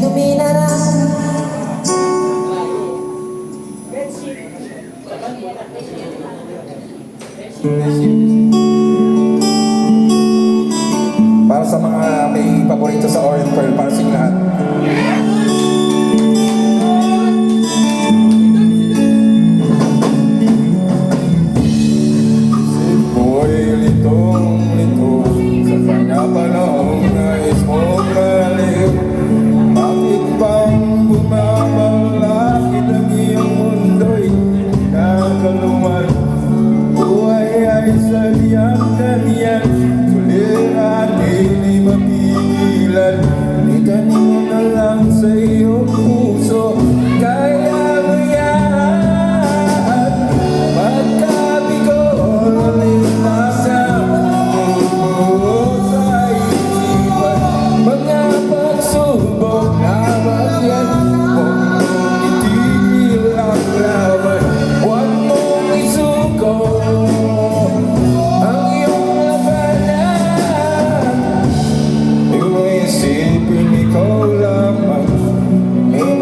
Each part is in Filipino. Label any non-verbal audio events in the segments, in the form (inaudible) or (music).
dumi na na Para sa mga may paborito sa Orange Pearl, para sa lahat.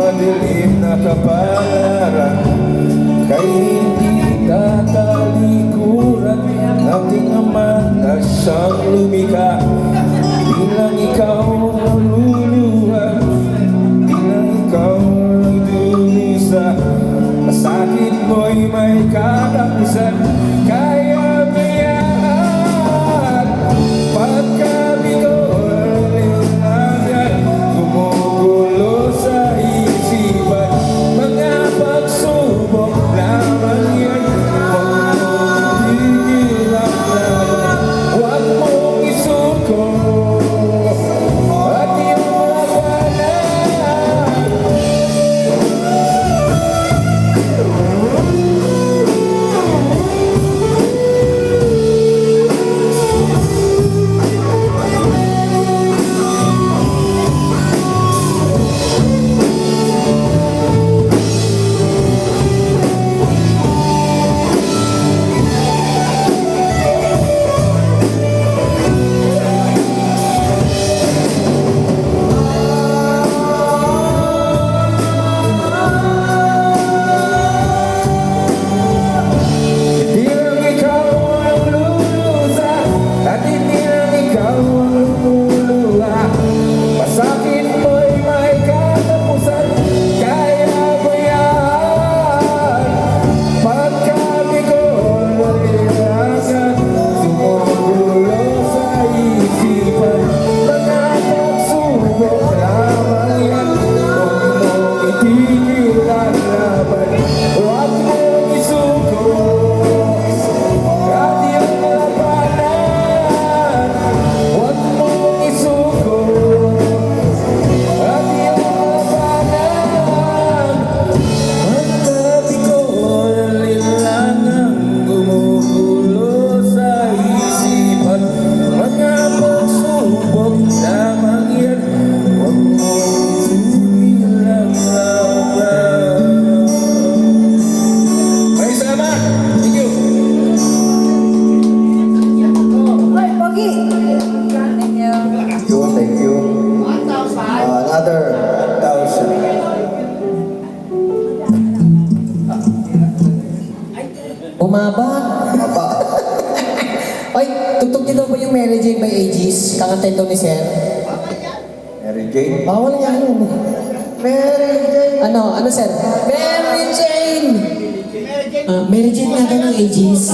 Madilim na kapalaran Kay hindi tatalikuran Ating ama na siyang lumika. Bilang ikaw naluluha Bilang ikaw nagdurusa Masakit mo'y may katapusan Kaya mo Bumaba. Aba, Ay, (laughs) tugtog niyo daw ba yung Mary Jane by Aegis? Kakantin daw ni Sir. Mary Jane. Bawal nga yun. Mary Jane. Ano? Ano, Sir? Mary Jane! Ah, Mary Jane nga ng Aegis.